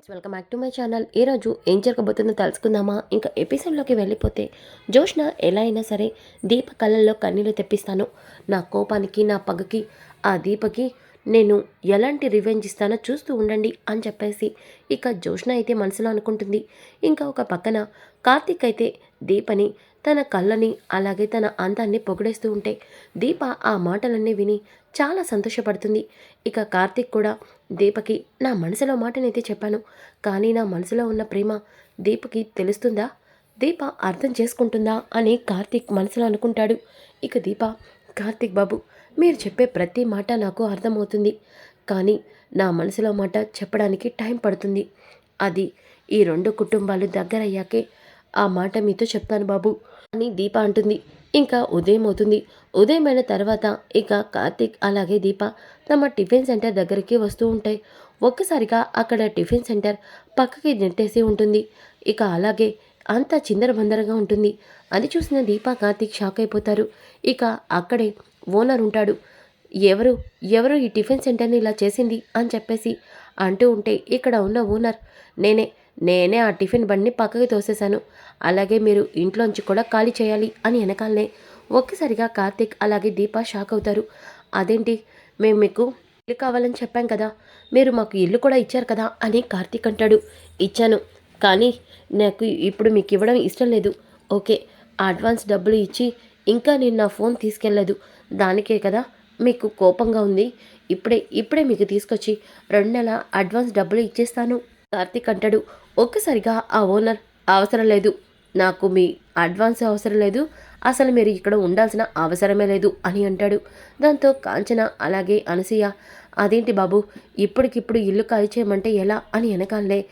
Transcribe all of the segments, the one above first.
Friends welcome back to my channel. ఈరోజు ఏం జరగబోతుందో తెలుసుకుందామా? ఇంకా ఎపిసోడ్లోకి వెళ్ళిపోతే జోష్న ఎలా అయినా సరే దీప కళ్ళల్లో కన్నీళ్ళు తెప్పిస్తాను. నా కోపానికి నా పగకి ఆ దీపకి నేను ఎలాంటి రివెంజ్ ఇస్తానో చూస్తూ ఉండండి అని చెప్పేసి ఇక జోష్న అయితే మనసులో అనుకుంటుంది. ఇంకా ఒక పక్కన కార్తీక్ అయితే దీపని తన కళ్ళని అలాగే తన అందాన్ని పొగిడేస్తూ ఉంటే దీప ఆ మాటలన్నీ విని చాలా సంతోషపడుతుంది. ఇక కార్తీక్ కూడా దీపకి నా మనసులో మాటనైతే చెప్పాను. కానీ నా మనసులో ఉన్న ప్రేమ దీపకి తెలుస్తుందా? దీప అర్థం చేసుకుంటుందా అని కార్తీక్ మనసులో అనుకుంటాడు. ఇక దీప కార్తీక్ బాబు మీరు చెప్పే ప్రతి మాట నాకు అర్థమవుతుంది. కానీ నా మనసులో మాట చెప్పడానికి టైం పడుతుంది. అది ఈ రెండు కుటుంబాలు దగ్గరయ్యాకే ఆ మాట మీతో చెప్తాను బాబు అని దీప అంటుంది. ఇంకా ఉదయం అవుతుంది ఉదయం అయిన తర్వాత ఇక కార్తీక్ అలాగే దీప తమ టిఫిన్ సెంటర్ దగ్గరికి వస్తూ ఉంటాయి. ఒక్కసారిగా అక్కడ టిఫిన్ సెంటర్ పక్కకి నెట్టేసి ఉంటుంది. ఇక అలాగే అంతా చిందరబందరగా ఉంటుంది. అది చూసిన దీప కార్తీక్ షాక్ అయిపోతారు. ఇక అక్కడే ఓనర్ ఉంటాడు. ఎవరు ఎవరు ఈ టిఫిన్ సెంటర్ని ఇలా చేసింది అని చెప్పేసి అంటూ ఉంటే ఇక్కడ ఉన్న ఓనర్ నేనే నేనే ఆ టిఫిన్ బండిని పక్కకి తోసేశాను. అలాగే మీరు ఇంట్లోంచి కూడా ఖాళీ చేయాలి అని వెనకాలనే ఒక్కసారిగా కార్తీక్ అలాగే దీప షాక్ అవుతారు. అదేంటి? మేము మీకు ఇల్లు కావాలని చెప్పాం కదా. మీరు మాకు ఇల్లు కూడా ఇచ్చారు కదా అని కార్తీక్ అంటాడు. ఇచ్చాను. కానీ నాకు ఇప్పుడు మీకు ఇవ్వడం ఇష్టం లేదు. ఓకే. అడ్వాన్స్ డబ్బులు ఇచ్చి ఇంకా నేను నా ఫోన్ తీసుకెళ్ళలేదు. దానికే కదా మీకు కోపంగా ఉంది. ఇప్పుడే ఇప్పుడే మీకు తీసుకొచ్చి రెండు నెలల అడ్వాన్స్ డబ్బులు ఇచ్చేస్తాను కార్తీక్ అంటాడు. ఒక్కసారిగా ఆ ఓనర్ అవసరం లేదు. నాకు మీ అడ్వాన్స్ అవసరం లేదు. అసలు మీరు ఇక్కడ ఉండాల్సిన అవసరమే లేదు అని అంటాడు. దాంతో కాంచన అలాగే అనసూయ అదేంటి బాబు ఇప్పటికిప్పుడు ఇల్లు ఖాళీ చేయమంటే ఎలా? అని వెనకాలే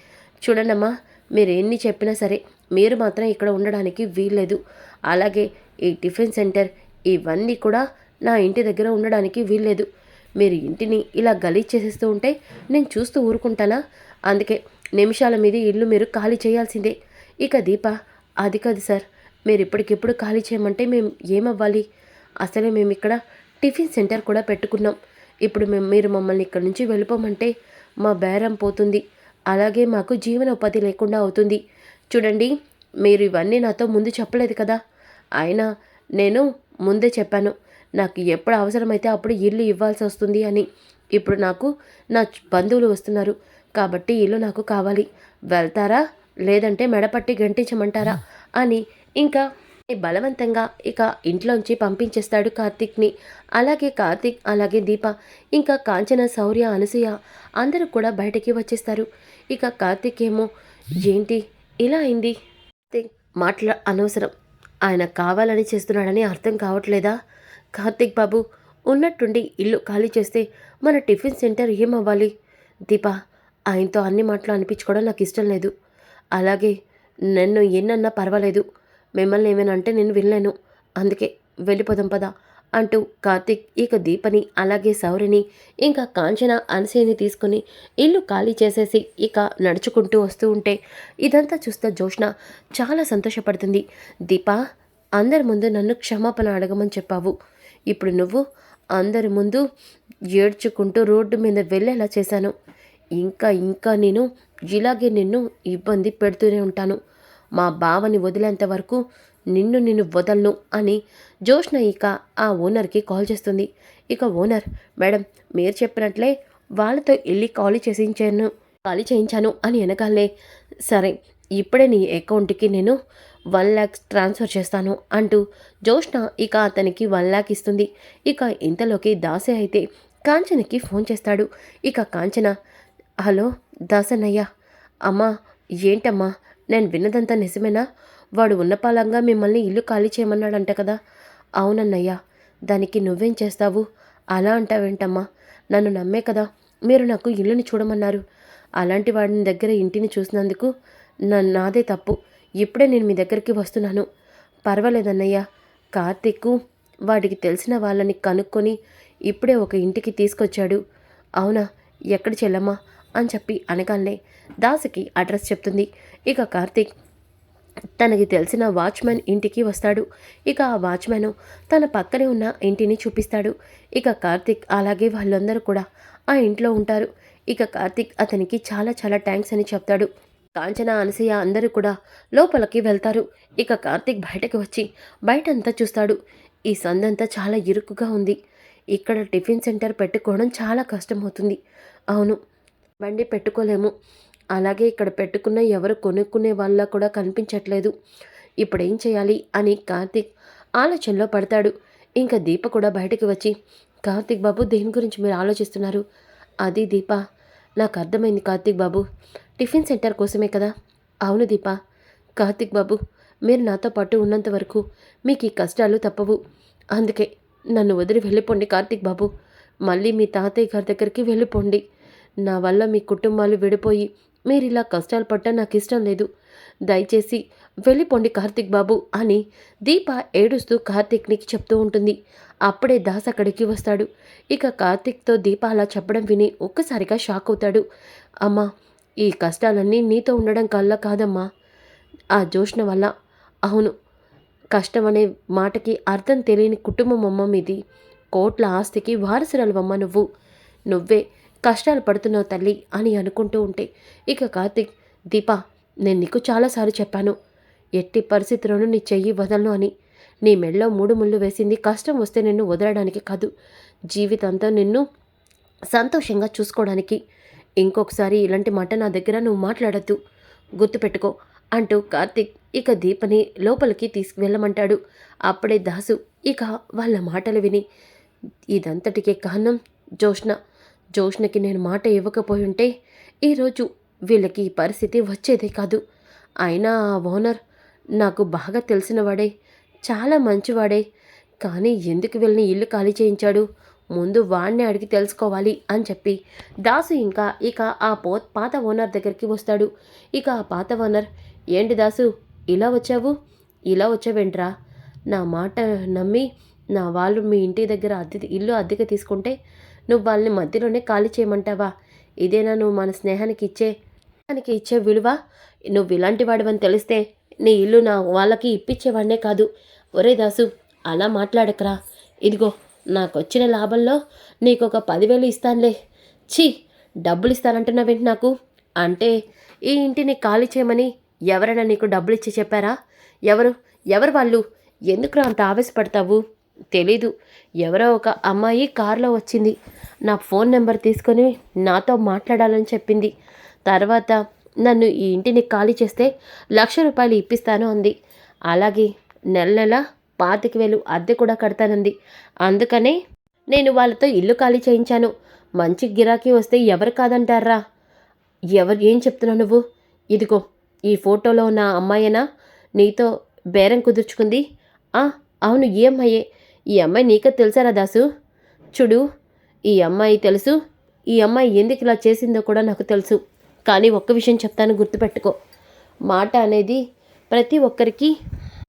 చూడండమ్మా మీరు ఎన్ని చెప్పినా సరే మీరు మాత్రం ఇక్కడ ఉండడానికి వీల్లేదు. అలాగే ఈ టిఫిన్ సెంటర్ ఇవన్నీ కూడా నా ఇంటి దగ్గర ఉండడానికి వీల్లేదు. మీరు ఇంటిని ఇలా గలీజ్ చేసేస్తూ ఉంటే నేను చూస్తూ ఊరుకుంటానా? అందుకే నిమిషాల మీద ఇల్లు మీరు ఖాళీ చేయాల్సిందే. ఇక దీప అది కాదు సార్. మీరు ఇప్పటికిప్పుడు ఖాళీ చేయమంటే మేము ఏమవ్వాలి? అసలే మేము ఇక్కడ టిఫిన్ సెంటర్ కూడా పెట్టుకున్నాం. ఇప్పుడు మేము మీరు మమ్మల్ని ఇక్కడ నుంచి వెళ్ళిపోమంటే మా బేరం పోతుంది. అలాగే మాకు జీవనోపాధి లేకుండా అవుతుంది. చూడండి మీరు ఇవన్నీ నాతో ముందు చెప్పలేదు కదా? అయినా నేను ముందే చెప్పాను. నాకు ఎప్పుడు అవసరమైతే అప్పుడు ఇల్లు ఇవ్వాల్సి వస్తుంది అని. ఇప్పుడు నాకు నా బంధువులు వస్తున్నారు. కాబట్టి ఇల్లు నాకు కావాలి. వెళ్తారా? లేదంటే మెడపట్టి గంటించమంటారా? అని ఇంకా బలవంతంగా ఇక ఇంట్లోంచి పంపించేస్తాడు కార్తీక్ని. అలాగే కార్తీక్ అలాగే దీప ఇంకా కాంచన శౌర్య అనసూయ అందరూ కూడా బయటకి వచ్చేస్తారు. ఇక కార్తీక్ ఏమో ఏంటి? ఇలా అయింది? కార్తీక్ అనవసరం. ఆయన కావాలని చేస్తున్నాడని అర్థం కావట్లేదా? కార్తీక్ బాబు ఉన్నట్టుండి ఇల్లు ఖాళీ చేస్తే మన టిఫిన్ సెంటర్ ఏమవ్వాలి? దీప ఆయనతో అన్ని మాటలు అనిపించుకోవడం నాకు ఇష్టం లేదు. అలాగే నన్ను ఎన్నన్నా పర్వాలేదు. మిమ్మల్ని ఏమైనా అంటే నేను వినలేను. అందుకే వెళ్ళిపోదాం పదా అంటూ కార్తిక్ ఇక దీపని అలాగే సౌరిని ఇంకా కాంచన అనసేని తీసుకుని ఇల్లు ఖాళీ చేసేసి ఇక నడుచుకుంటూ వస్తూ ఉంటే ఇదంతా చూస్తే జోష్న చాలా సంతోషపడుతుంది. దీప అందరి ముందు నన్ను క్షమాపణ అడగమని చెప్పావు. ఇప్పుడు నువ్వు అందరి ముందు ఏడ్చుకుంటూ రోడ్డు మీద వెళ్ళేలా చేశాను. ఇంకా ఇంకా నేను ఇలాగే నిన్ను ఇబ్బంది పెడుతూనే ఉంటాను. మా బావని వదిలేంత వరకు నిన్ను నిన్ను వదలను అని జోష్న ఇక ఆ ఓనర్కి కాల్ చేస్తుంది. ఇక ఓనర్ మేడం మీరు చెప్పినట్లే వాళ్ళతో వెళ్ళి కాల్ చేసించాను ఖాళీ చేయించాను అని వెనకాలే సరే ఇప్పుడే నీ అకౌంట్కి నేను వన్ ల్యాక్ ట్రాన్స్ఫర్ చేస్తాను అంటూ జోష్న ఇక అతనికి వన్ ల్యాక్ ఇస్తుంది. ఇక ఇంతలోకి దాసే అయితే కాంచనకి ఫోన్ చేస్తాడు. ఇక కాంచన హలో దాసన్నయ్య అమ్మా ఏంటమ్మా నేను విన్నదంతా నిజమేనా? వాడు ఉన్నపాలంగా మిమ్మల్ని ఇల్లు ఖాళీ చేయమన్నాడంట కదా. అవునన్నయ్యా దానికి నువ్వేం చేస్తావు? అలా అంటావేంటమ్మా? నన్ను నమ్మే కదా మీరు నాకు ఇల్లుని చూడమన్నారు. అలాంటి వాడిని దగ్గర ఇంటిని చూసినందుకు నాదే తప్పు. ఇప్పుడే నేను మీ దగ్గరికి వస్తున్నాను. పర్వాలేదన్నయ్య కార్తీక్ వాడికి తెలిసిన వాళ్ళని కనుక్కొని ఇప్పుడే ఒక ఇంటికి తీసుకొచ్చాడు. అవునా ఎక్కడ చెల్లమ్మా? అని చెప్పి అనగానే దాసుకి అడ్రస్ చెప్తుంది. ఇక కార్తీక్ తనకి తెలిసిన వాచ్మెన్ ఇంటికి వస్తాడు. ఇక ఆ వాచ్మెన్ తన పక్కనే ఉన్న ఇంటిని చూపిస్తాడు. ఇక కార్తిక్ అలాగే వాళ్ళందరూ కూడా ఆ ఇంట్లో ఉంటారు. ఇక కార్తిక్ అతనికి చాలా చాలా థ్యాంక్స్ అని చెప్తాడు. కాంచన అనసూయ అందరూ కూడా లోపలికి వెళ్తారు. ఇక కార్తిక్ బయటకు వచ్చి బయటంతా చూస్తాడు. ఈ సందంతా చాలా ఇరుకుగా ఉంది. ఇక్కడ టిఫిన్ సెంటర్ పెట్టుకోవడం చాలా కష్టమవుతుంది. అవును బండి పెట్టుకోలేము. అలాగే ఇక్కడ పెట్టుకున్న ఎవరు కొనుక్కునే వాళ్ళ కూడా కనిపించట్లేదు. ఇప్పుడు ఏం చేయాలి అని కార్తిక్ ఆలోచనలో పడతాడు. ఇంకా దీప కూడా బయటకు వచ్చి కార్తిక్ బాబు దేని గురించి మీరు ఆలోచిస్తున్నారు? అది దీప నాకు అర్థమైంది కార్తిక్ బాబు. టిఫిన్ సెంటర్ కోసమే కదా. అవును దీప. కార్తిక్ బాబు మీరు నాతో పాటు ఉన్నంత వరకు మీకు ఈ కష్టాలు తప్పవు. అందుకే నన్ను వదిలి వెళ్ళిపోండి కార్తిక్ బాబు. మళ్ళీ మీ తాతయ్య గారి దగ్గరికి వెళ్ళిపోండి. నా వల్ల మీ కుటుంబాలు విడిపోయి మీరు ఇలా కష్టాలు పడ్డా నాకు ఇష్టం లేదు. దయచేసి వెళ్ళిపోండి కార్తిక్ బాబు అని దీప ఏడుస్తూ కార్తిక్నికి చెప్తూ ఉంటుంది. అప్పుడే దాస్ అక్కడికి వస్తాడు. ఇక కార్తిక్తో దీప అలా చెప్పడం విని ఒక్కసారిగా షాక్ అవుతాడు. అమ్మా ఈ కష్టాలన్నీ నీతో ఉండడం కల్లా కాదమ్మా. ఆ జోష్ణ వల్ల. అవును కష్టం అనే మాటకి అర్థం తెలియని కుటుంబం అమ్మ మీది. కోట్ల ఆస్తికి వారసురాలవమ్మ నువ్వు. నువ్వే కష్టాలు పడుతున్నావు తల్లి అని అనుకుంటూ ఉంటే ఇక కార్తిక్ దీపా నేను నీకు చాలాసార్లు చెప్పాను. ఎట్టి పరిస్థితిలోనూ నీ చెయ్యి వదలను అని. నీ మెళ్ళో మూడు ముళ్ళు వేసింది కష్టం వస్తే నిన్ను వదలడానికి కాదు. జీవితంతో నిన్ను సంతోషంగా చూసుకోవడానికి. ఇంకొకసారి ఇలాంటి మాట నా దగ్గర నువ్వు మాట్లాడద్దు. గుర్తుపెట్టుకో అంటూ కార్తిక్ ఇక దీపని లోపలికి తీసుకువెళ్ళమంటాడు. అప్పుడే దాసు ఇక వాళ్ళ మాటలు విని ఇదంతటికే కారణం జోష్ణ జోష్నకి నేను మాట ఇవ్వకపోయి ఉంటే ఈరోజు వీళ్ళకి ఈ పరిస్థితి వచ్చేదే కాదు. అయినా ఆ ఓనర్ నాకు బాగా తెలిసినవాడే చాలా మంచివాడే. కానీ ఎందుకు వీళ్ళని ఇల్లు ఖాళీ చేయించాడు? ముందు వాడిని అడిగి తెలుసుకోవాలి అని చెప్పి దాసు ఇంకా ఇక ఆ పో పాత ఓనర్ దగ్గరికి వస్తాడు. ఇక ఆ పాత ఓనర్ ఏంటి దాసు ఇలా వచ్చావు? ఇలా వచ్చావేంట్రా? నా మాట నమ్మి నా వాళ్ళు మీ ఇంటి దగ్గర అద్దె ఇల్లు అద్దెకి తీసుకుంటే నువ్వు వాళ్ళని మధ్యలోనే ఖాళీ చేయమంటావా? ఇదేనా నువ్వు మన స్నేహానికి ఇచ్చే స్నేహానికి ఇచ్చే విలువ? నువ్వు ఇలాంటి వాడివని తెలిస్తే నీ ఇల్లు నా వాళ్ళకి ఇప్పించేవాడినే కాదు. ఒరే దాసు అలా మాట్లాడకరా. ఇదిగో నాకు వచ్చిన లాభంలో నీకు ఒక పదివేలు ఇస్తానులే. ఛీ డబ్బులు ఇస్తానంటున్నావేంటి నాకు. అంటే ఈ ఇంటిని ఖాళీ చేయమని ఎవరైనా నీకు డబ్బులు ఇచ్చి చెప్పారా? ఎవరు? ఎవరు వాళ్ళు? ఎందుకు అంత ఆవేశపడతావు? తెలీదు. ఎవరో ఒక అమ్మాయి కారులో వచ్చింది. నా ఫోన్ నెంబర్ తీసుకొని నాతో మాట్లాడాలని చెప్పింది. తర్వాత నన్ను ఈ ఇంటిని ఖాళీ చేస్తే లక్ష రూపాయలు ఇప్పిస్తాను అంది. అలాగే నెల నెల పాతిక వేలు అద్దె కూడా కడతానంది. అందుకనే నేను వాళ్ళతో ఇల్లు ఖాళీ చేయించాను. మంచి గిరాకీ వస్తే ఎవరు కాదంటారా? ఎవరు ఏం చెప్తున్నావు నువ్వు? ఇదిగో ఈ ఫోటోలో ఉన్న అమ్మాయేనా? నీతో బేరం కుదుర్చుకుంది. ఆ అవును ఏమయ్యే అమ్మాయే. ఈ అమ్మాయి నీకే తెలుసారా దాసు? చూడు ఈ అమ్మాయి తెలుసు. ఈ అమ్మాయి ఎందుకు ఇలా చేసిందో కూడా నాకు తెలుసు. కానీ ఒక్క విషయం చెప్తాను గుర్తుపెట్టుకో. మాట అనేది ప్రతి ఒక్కరికి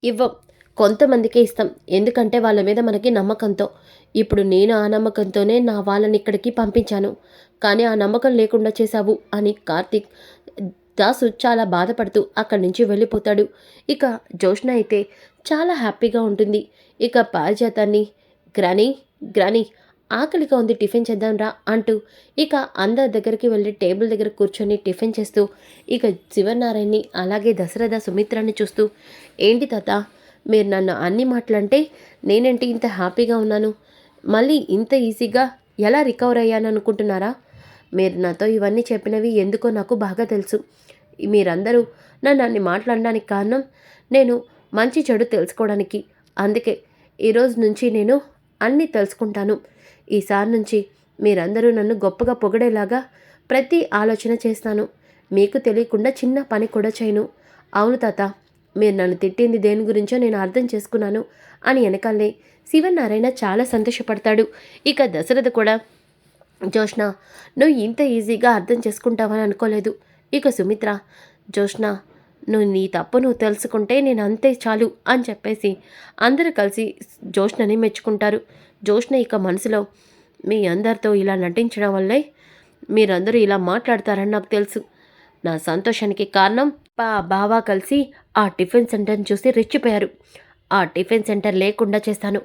ఇవ్వం. కొంతమందికే ఇస్తాం. ఎందుకంటే వాళ్ళ మీద మనకి నమ్మకంతో. ఇప్పుడు నేను ఆ నమ్మకంతోనే నా వాళ్ళని ఇక్కడికి పంపించాను. కానీ ఆ నమ్మకం లేకుండా చేశావు అని కార్తిక్ దాసు చాలా బాధపడుతూ అక్కడి నుంచి వెళ్ళిపోతాడు. ఇక జోష్న అయితే చాలా హ్యాపీగా ఉంటుంది. ఇక పారిజాతాన్ని గ్రానీ గ్రానీ ఆకలిగా ఉంది టిఫిన్ చేద్దాంరా అంటూ ఇక అందరి దగ్గరికి వెళ్ళి టేబుల్ దగ్గర కూర్చొని టిఫిన్ చేస్తూ ఇక శివనారాయణని అలాగే దశరథ సుమిత్రాన్ని చూస్తూ ఏంటి తాత మీరు నన్ను అన్ని మాటలంటే నేనేంటి ఇంత హ్యాపీగా ఉన్నాను? మళ్ళీ ఇంత ఈజీగా ఎలా రికవర్ అయ్యాను అనుకుంటున్నారా? మీరు నాతో ఇవన్నీ చెప్పినవి ఎందుకో నాకు బాగా తెలుసు. మీరందరూ నన్ను అన్ని మాట్లాడడానికి కారణం నేను మంచి చెడు తెలుసుకోవడానికి. అందుకే ఈరోజు నుంచి నేను అన్నీ తెలుసుకుంటాను. ఈసారి నుంచి మీరందరూ నన్ను గొప్పగా పొగిడేలాగా ప్రతి ఆలోచన చేస్తాను. మీకు తెలియకుండా చిన్న పని కూడా చేయను. అవును తాత మీరు నన్ను తిట్టింది దేని గురించో నేను అర్థం చేసుకున్నాను అని వెనకాలే శివనారాయణ చాలా సంతోషపడతాడు. ఇక దశరథ కూడా జోష్ణ నువ్వు ఇంత ఈజీగా అర్థం చేసుకుంటావని అనుకోలేదు. ఇక సుమిత్ర జోష్ణ నువ్వు నీ తప్పు నువ్వు తెలుసుకుంటే నేను అంతే చాలు అని చెప్పేసి అందరూ కలిసి జోష్నని మెచ్చుకుంటారు. జోష్న ఇక మనసులో మీ అందరితో ఇలా నటించడం వల్లే మీరందరూ ఇలా మాట్లాడతారని నాకు తెలుసు. నా సంతోషానికి కారణం పా బావా కలిసి ఆ టిఫిన్ సెంటర్ని చూసి రెచ్చిపోయారు. ఆ టిఫిన్ సెంటర్ లేకుండా చేశాను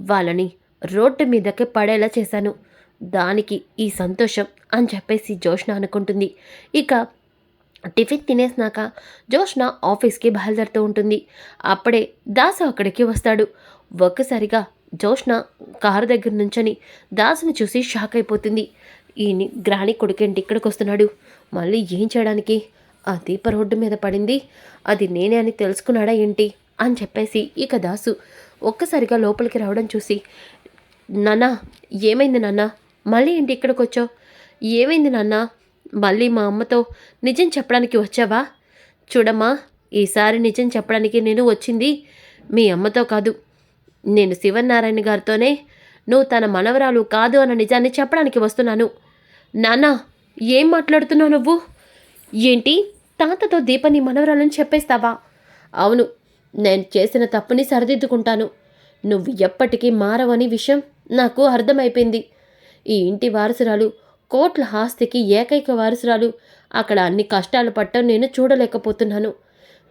వాళ్ళని రోడ్డు మీదకి పడేలా చేశాను. దానికి ఈ సంతోషం అని చెప్పేసి జోష్న అనుకుంటుంది. ఇక టిఫిన్ తినేసినాక జోష్న ఆఫీస్కి బయలుదేరుతూ ఉంటుంది. అప్పుడే దాసు అక్కడికి వస్తాడు. ఒక్కసారిగా జోష్న కారు దగ్గర నుంచొని దాసుని చూసి షాక్ అయిపోతుంది. ఈయన గ్రాణి కొడుకేంటి ఇక్కడికి వస్తున్నాడు? మళ్ళీ ఏం చేయడానికి? ఆ దీప రోడ్డు మీద పడింది. అది నేనే అని తెలుసుకున్నాడా ఏంటి? అని చెప్పేసి ఇక దాసు ఒక్కసారిగా లోపలికి రావడం చూసి నాన్న ఏమైంది నాన్న? మళ్ళీ ఏంటి ఇక్కడికి వచ్చావు? ఏమైంది నాన్న? మళ్ళీ మా అమ్మతో నిజం చెప్పడానికి వచ్చావా? చూడమ్మా ఈసారి నిజం చెప్పడానికి నేను వచ్చింది మీ అమ్మతో కాదు. నేను శివనారాయణ గారితోనే నువ్వు తన మనవరాలు కాదు అన్న నిజాన్ని చెప్పడానికి వస్తున్నాను. నాన్న ఏం మాట్లాడుతున్నావు నువ్వు? ఏంటి? తాతతో దీపని మనవరాలని చెప్పేస్తావా? అవును నేను చేసిన తప్పుని సరిదిద్దుకుంటాను. నువ్వు ఎప్పటికీ మారవని విషయం నాకు అర్థమైపోయింది. ఈ ఇంటి వారసురాలు కోట్ల ఆస్తికి ఏకైక వారసురాలు. అక్కడ అన్ని కష్టాలు పట్టం నేను చూడలేకపోతున్నాను.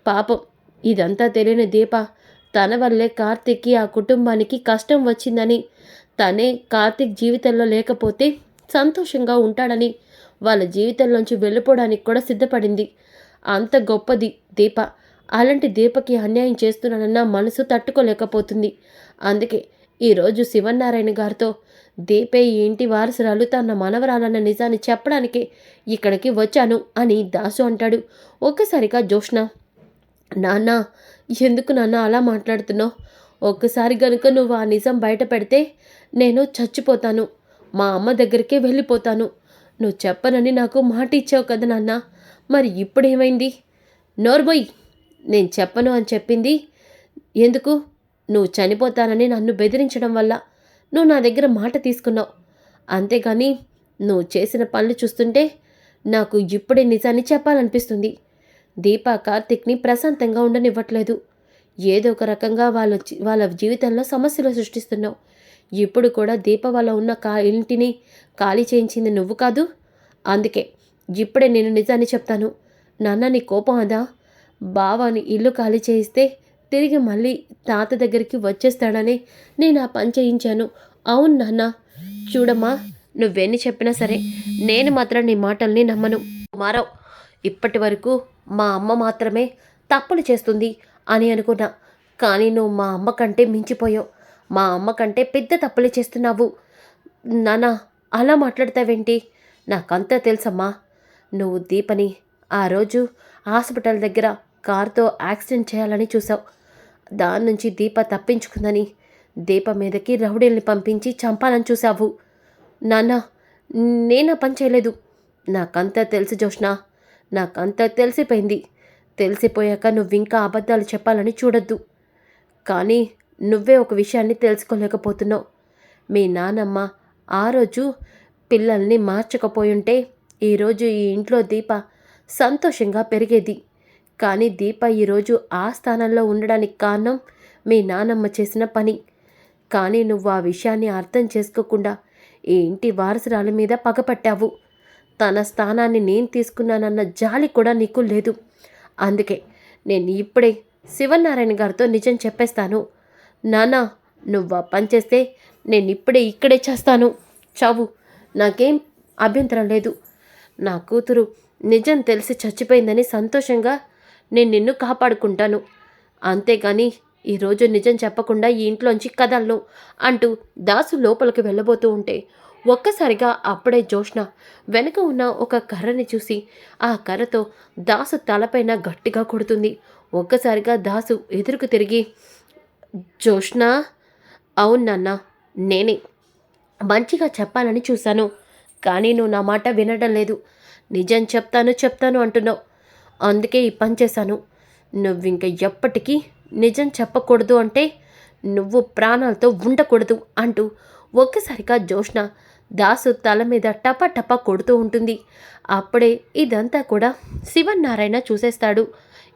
పాపం ఇదంతా తెలియని దీప. తన వల్లే కార్తీక్కి ఆ కుటుంబానికి కష్టం వచ్చిందని. తనే కార్తీక్ జీవితంలో లేకపోతే సంతోషంగా ఉంటాడని వాళ్ళ జీవితంలోంచి వెళ్ళిపోవడానికి కూడా సిద్ధపడింది. అంత గొప్పది దీప. అలాంటి దీపకి అన్యాయం చేస్తున్నానన్న మనసు తట్టుకోలేకపోతుంది. అందుకే ఈరోజు శివనారాయణ గారితో దీపే ఈ ఇంటి వారసురాలు తన మనవరాలన్న నిజాన్ని చెప్పడానికి ఇక్కడికి వచ్చాను అని దాసు అంటాడు. ఒక్కసారిగా జోష్ణ నాన్న ఎందుకు నాన్న అలా మాట్లాడుతున్నావు? ఒక్కసారి గనుక నువ్వు ఆ నిజం బయట పెడితే నేను చచ్చిపోతాను. మా అమ్మ దగ్గరికే వెళ్ళిపోతాను. నువ్వు చెప్పనని నాకు మాట ఇచ్చావు కదా నాన్న. మరి ఇప్పుడేమైంది? నోర్బోయ్ నేను చెప్పను అని చెప్పింది. ఎందుకు? నువ్వు చనిపోతానని నన్ను బెదిరించడం వల్ల నువ్వు నా దగ్గర మాట తీసుకున్నావు. అంతేగాని నువ్వు చేసిన పనులు చూస్తుంటే నాకు ఇప్పుడే నిజాన్ని చెప్పాలనిపిస్తుంది. దీపా కార్తిక్ని ప్రశాంతంగా ఉండనివ్వట్లేదు. ఏదో ఒక రకంగా వాళ్ళ వాళ్ళ జీవితంలో సమస్యలు సృష్టిస్తున్నావు. ఇప్పుడు కూడా దీప వల్ల ఉన్న కా ఇంటిని ఖాళీ చేయించింది నువ్వు కాదు? అందుకే ఇప్పుడే నేను నిజాన్ని చెప్తాను. నాన్న నీ కోపం అదా? బావాని ఇల్లు ఖాళీ చేయిస్తే తిరిగి మళ్ళీ తాత దగ్గరికి వచ్చేస్తాడని నేను ఆ పని చేయించాను. అవును నాన్న. చూడమ్మా నువ్వెన్ని చెప్పినా సరే నేను మాత్రం నీ మాటల్ని నమ్మను. కుమారావు ఇప్పటి వరకు మా అమ్మ మాత్రమే తప్పులు చేస్తుంది అని అనుకున్నా. కానీ నువ్వు మా అమ్మ కంటే మించిపోయావు. మా అమ్మ కంటే పెద్ద తప్పులే చేస్తున్నావు. నానా అలా మాట్లాడతావేంటి? నాకంతా తెలుసమ్మా. నువ్వు దీపని ఆ రోజు హాస్పిటల్ దగ్గర కారుతో యాక్సిడెంట్ చేయాలని చూసావు. దాని నుంచి దీప తప్పించుకుందని దీప మీదకి రౌడీల్ని పంపించి చంపాలని చూసావు నాన్న నేనా పని చేయలేదు. నాకంతా తెలుసు జోష్ణ నాకంతా తెలిసిపోయింది. తెలిసిపోయాక నువ్వు ఇంకా అబద్ధాలు చెప్పాలని చూడొద్దు. కానీ నువ్వే ఒక విషయాన్ని తెలుసుకోలేకపోతున్నావు. మీ నానమ్మ ఆ రోజు పిల్లల్ని మార్చకపోయుంటే ఈరోజు ఈ ఇంట్లో దీప సంతోషంగా పెరిగేది. కానీ దీప ఈరోజు ఆ స్థానంలో ఉండడానికి కారణం మీ నానమ్మ చేసిన పని. కానీ నువ్వు ఆ విషయాన్ని అర్థం చేసుకోకుండా ఈ ఇంటి వారసురాల మీద పగపట్టావు. తన స్థానాన్ని నేను తీసుకున్నానన్న జాలి కూడా నీకు లేదు. అందుకే నేను ఇప్పుడే శివనారాయణ గారితో నిజం చెప్పేస్తాను. నానా నువ్వు ఆ పని చేస్తే నేను ఇప్పుడే ఇక్కడే చేస్తాను. చావు నాకేం అభ్యంతరం లేదు. నా కూతురు నిజం తెలిసి చచ్చిపోయిందని సంతోషంగా నేను నిన్ను కాపాడుకుంటాను. అంతేగాని ఈరోజు నిజం చెప్పకుండా ఈ ఇంట్లోంచి కదలను అంటూ దాసు లోపలికి వెళ్ళబోతూ ఉంటే ఒక్కసారిగా అప్పుడే జోష్ణ వెనుక ఉన్న ఒక కర్రని చూసి ఆ కర్రతో దాసు తలపైన గట్టిగా కొడుతుంది. ఒక్కసారిగా దాసు ఎదురుకు తిరిగి జోష్ణ అవును నాన్న నేనే. మంచిగా చెప్పాలని చూశాను కానీ నువ్వు నా మాట వినడం లేదు. నిజం చెప్తాను చెప్తాను అంటున్నావు. అందుకే ఈ పని చేశాను. నువ్వు ఇంక ఎప్పటికీ నిజం చెప్పకూడదు అంటే నువ్వు ప్రాణాలతో ఉండకూడదు అంటూ ఒక్కసారిగా జోష్న దాసు తల మీద టపా టపా కొడుతూ ఉంటుంది. అప్పుడే ఇదంతా కూడా శివనారాయణ చూసేస్తాడు.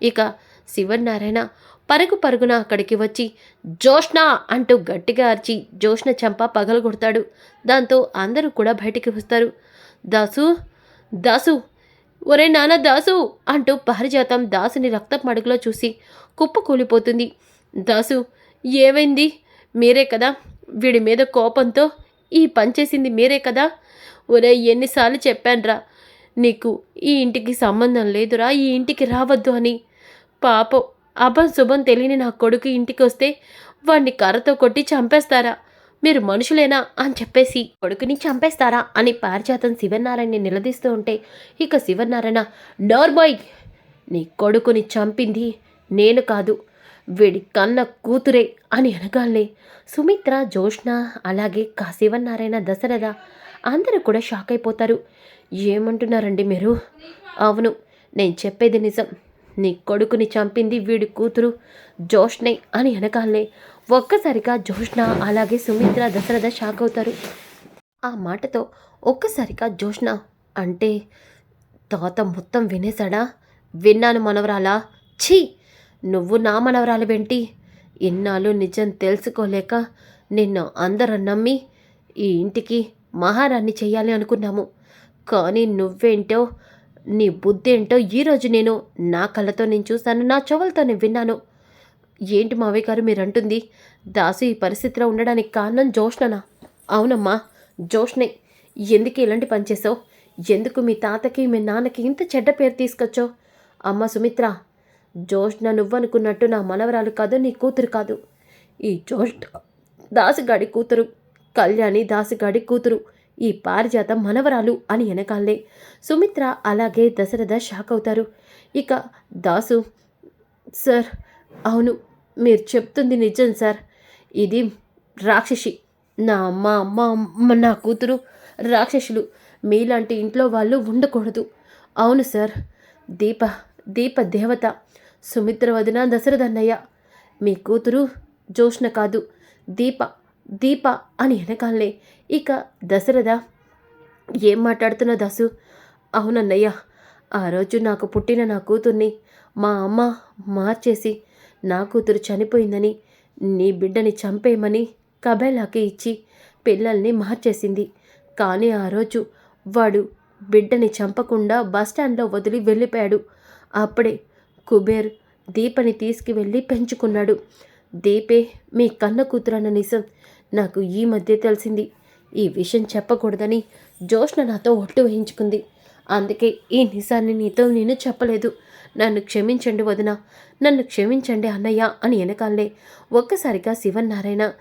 ఇక శివనారాయణ పరుగు పరుగున అక్కడికి వచ్చి జోష్ణ అంటూ గట్టిగా అరిచి జోష్ణ చంప పగలగొడతాడు. దాంతో అందరూ కూడా బయటికి వస్తారు. దాసు దాసు ఒరే నాన్న దాసు అంటూ పారిజాతం దాసుని రక్తపు మడుగులో చూసి కుప్ప కూలిపోతుంది. దాసు ఏమైంది? మీరే కదా వీడి మీద కోపంతో ఈ పని చేసింది మీరే కదా? ఒరే ఎన్నిసార్లు చెప్పానురా నీకు ఈ ఇంటికి సంబంధం లేదురా ఈ ఇంటికి రావద్దు అని. పాపం అభం శుభం తెలియని నా కొడుకు ఇంటికి వస్తే వాణ్ణి కర్రతో కొట్టి చంపేస్తారా? మీరు మనుషులేనా అని చెప్పేసి కొడుకుని చంపేస్తారా అని పారిజాతం శివనారాయణని నిలదీస్తూ ఉంటే ఇక శివనారాయణ డోర్బాయ్ నీ కొడుకుని చంపింది నేను కాదు వీడి కన్న కూతురే అని అనగానే సుమిత్ర జోష్ణ అలాగే కా శివనారాయణ దశరథ అందరూ కూడా షాక్ అయిపోతారు. ఏమంటున్నారండి మీరు? అవును నేను చెప్పేది నిజం. నీ కొడుకుని చంపింది వీడి కూతురు జోష్నే అని అనగానే ఒక్కసారిగా జోష్ణ అలాగే సుమిత్ర దశరథ షాక్ అవుతారు. ఆ మాటతో ఒక్కసారిగా జోష్ణ అంటే తాత మొత్తం వినేశాడా? విన్నాను మనవరాలా? ఛీ! నువ్వు నా మనవరాలు వెంటి ఇన్నాళ్ళు నిజం తెలుసుకోలేక నిన్ను అందరం నమ్మి ఈ ఇంటికి మహారాణి చేయాలి అనుకున్నాము. కానీ నువ్వేంటో నీ బుద్ధి ఏంటో ఈరోజు నేను నా కళ్ళతో నేను చూశాను నా చెవులతో నేను విన్నాను. ఏంటి మావయ్య గారు మీరంటుంది? దాసు ఈ పరిస్థితిలో ఉండడానికి కారణం జోష్ననా? అవునమ్మా జోష్నే. ఎందుకు ఇలాంటి పని చేసావు ఎందుకు మీ తాతకి మీ నాన్నకి ఇంత చెడ్డ పేరు తీసుకొచ్చావు? అమ్మ సుమిత్ర జోష్న నువ్వనుకున్నట్టు నా మనవరాలు కాదు నీ కూతురు కాదు. ఈ జోష్ దాసుగాడి కూతురు కళ్యాణి దాసుగాడి కూతురు ఈ పారిజాత మనవరాలు అని వెనకాలే. సుమిత్ర అలాగే దశరథ షాక్ అవుతారు. ఇక దాసు సార్ అవును మీరు చెప్తుంది నిజం సార్. ఇది రాక్షసి. నా అమ్మ అమ్మ అమ్మ నా కూతురు రాక్షసులు. మీలాంటి ఇంట్లో వాళ్ళు ఉండకూడదు. అవును సార్. దీప దీప దేవత. సుమిత్ర వదిన దశరథన్నయ్య మీ కూతురు జోష్ణ కాదు. దీప దీప అని వెనకాలే ఇక దశరథ ఏం మాట్లాడుతున్నా దాసు? అవునన్నయ్య. ఆ రోజు నాకు పుట్టిన నా కూతుర్ని మా అమ్మ మార్చేసి నా కూతురు చనిపోయిందని నీ బిడ్డని చంపేయమని కబేలాకి ఇచ్చి పిల్లల్ని మార్చేసింది. కానీ ఆ రోజు వాడు బిడ్డని చంపకుండా బస్టాండ్లో వదిలి వెళ్ళిపోయాడు. అప్పుడే కుబేర్ దీపని తీసుకువెళ్ళి పెంచుకున్నాడు. దీపే మీ కన్న కూతురన్న నిజం నాకు ఈ మధ్య తెలిసింది. ఈ విషయం చెప్పకూడదని జోష్న నాతో ఒట్టు వేయించుకుంది. అందుకే ఈ నిజాన్ని నీతో నేను చెప్పలేదు. నన్ను క్షమించండి వదిన. నన్ను క్షమించండి అన్నయ్య అని వెనకాలే. ఒక్కసారిగా శివన్నారాయణ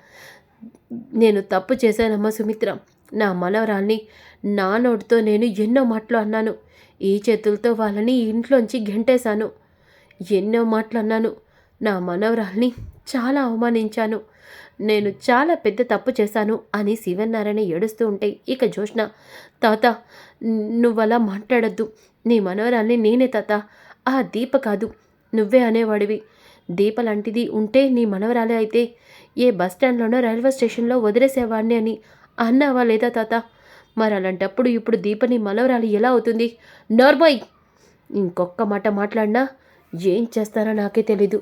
నేను తప్పు చేశానమ్మా సుమిత్ర. నా మనవరాల్ని నా నోటితో నేను ఎన్నో మాటలు అన్నాను. ఈ చేతులతో వాళ్ళని ఇంట్లోంచి గెంటేశాను. ఎన్నో మాటలు అన్నాను. నా మనవరాల్ని చాలా అవమానించాను. నేను చాలా పెద్ద తప్పు చేశాను అని శివనారాయణ ఏడుస్తూ ఉంటే ఇక జోష్న తాత నువ్వలా మాట్లాడద్దు. నీ మనవరాల్ని నేనే తాత. ఆ దీప కాదు నువ్వే అనేవాడివి. దీప లాంటిది ఉంటే నీ మనవరాలే అయితే ఏ బస్ స్టాండ్లోనో రైల్వే స్టేషన్లో వదిలేసేవాడిని అని అన్నావా లేదా తాత? మరి అలాంటప్పుడు ఇప్పుడు దీపని మనవరాలు ఎలా అవుతుంది? నోర్బాయ్ ఇంకొక్క మాట మాట్లాడినా ఏం చేస్తానో నాకే తెలీదు.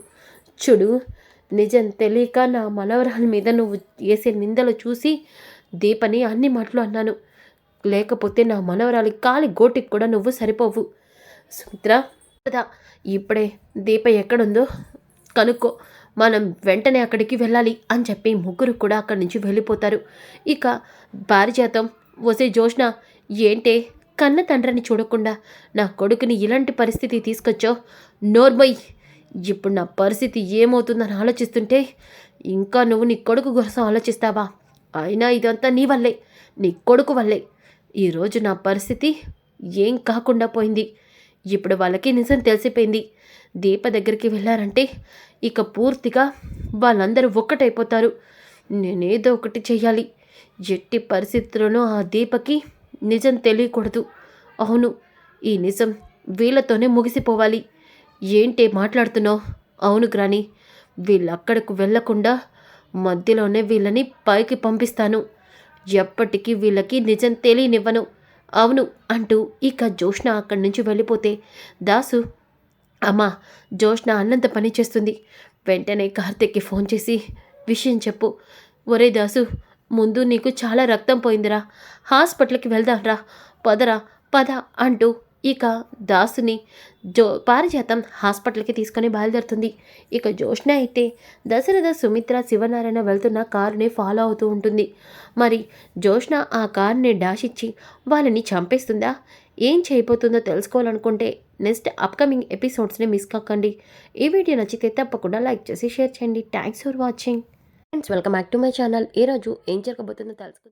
చూడు నిజం తెలియక నా మనవరాల మీద నువ్వు వేసే నిందలు చూసి దీపని అన్ని మాటలు అన్నాను. లేకపోతే నా మనవరాలి కాలి గోటికి కూడా నువ్వు సరిపోవు. సుమిత్ర! కదా ఇప్పుడే దీప ఎక్కడుందో కనుక్కో. మనం వెంటనే అక్కడికి వెళ్ళాలి అని చెప్పి ముగ్గురు కూడా అక్కడి నుంచి వెళ్ళిపోతారు. ఇక పారిజాతం వసే జోష్న ఏంటే కన్న తండ్రిని చూడకుండా నా కొడుకుని ఇలాంటి పరిస్థితి తీసుకొచ్చో నోర్మయ్ ఇప్పుడు నా పరిస్థితి ఏమవుతుందని ఆలోచిస్తుంటే ఇంకా నువ్వు నీ కొడుకు కోసం ఆలోచిస్తావా? అయినా ఇదంతా నీ వల్లే నీ కొడుకు వల్లే. ఈరోజు నా పరిస్థితి ఏం కాకుండా పోయింది. ఇప్పుడు వాళ్ళకి నిజం తెలిసిపోయింది. దీప దగ్గరికి వెళ్ళారంటే ఇక పూర్తిగా వాళ్ళందరూ ఒక్కటైపోతారు. నేనేదో ఒకటి చేయాలి ఎట్టి పరిస్థితుల్లోనూ ఆ దీపకి నిజం తెలియకూడదు. అవును ఈ నిజం వీళ్ళతోనే ముగిసిపోవాలి. ఏంటి మాట్లాడుతున్నావు? అవును గ్రాని వీళ్ళక్కడకు వెళ్ళకుండా మధ్యలోనే వీళ్ళని పైకి పంపిస్తాను. ఎప్పటికీ వీళ్ళకి నిజం తెలియనివ్వను. అవును అంటూ ఇక జోష్ణ అక్కడి నుంచి వెళ్ళిపోతే దాసు అమ్మా జోష్ణ అన్నంత పని చేస్తుంది. వెంటనే కార్తిక్కి ఫోన్ చేసి విషయం చెప్పు. ఒరే దాసు ముందు నీకు చాలా రక్తం పోయిందిరా. హాస్పిటల్కి వెళ్దాంరా. పదరా పద అంటూ ఇక దాసుని జో పారిజాతం హాస్పిటల్కి తీసుకొని బయలుదేరుతుంది. ఇక జోష్ణ అయితే దశరథ సుమిత్ర శివనారాయణ వెళ్తున్న కారుని ఫాలో అవుతూ ఉంటుంది. మరి జోష్ణ ఆ కారుని డాష్ ఇచ్చి వాళ్ళని చంపేస్తుందా? ఏం చేయబోతుందో తెలుసుకోవాలనుకుంటే నెక్స్ట్ అప్కమింగ్ ఎపిసోడ్స్ని మిస్ కాకండి. ఈ వీడియో నచ్చితే తప్పకుండా లైక్ చేసి షేర్ చేయండి. Thanks for watching. Friends welcome back to my channel. ఈరోజు ఏం జరగబోతుందో తెలుసుకుందాం.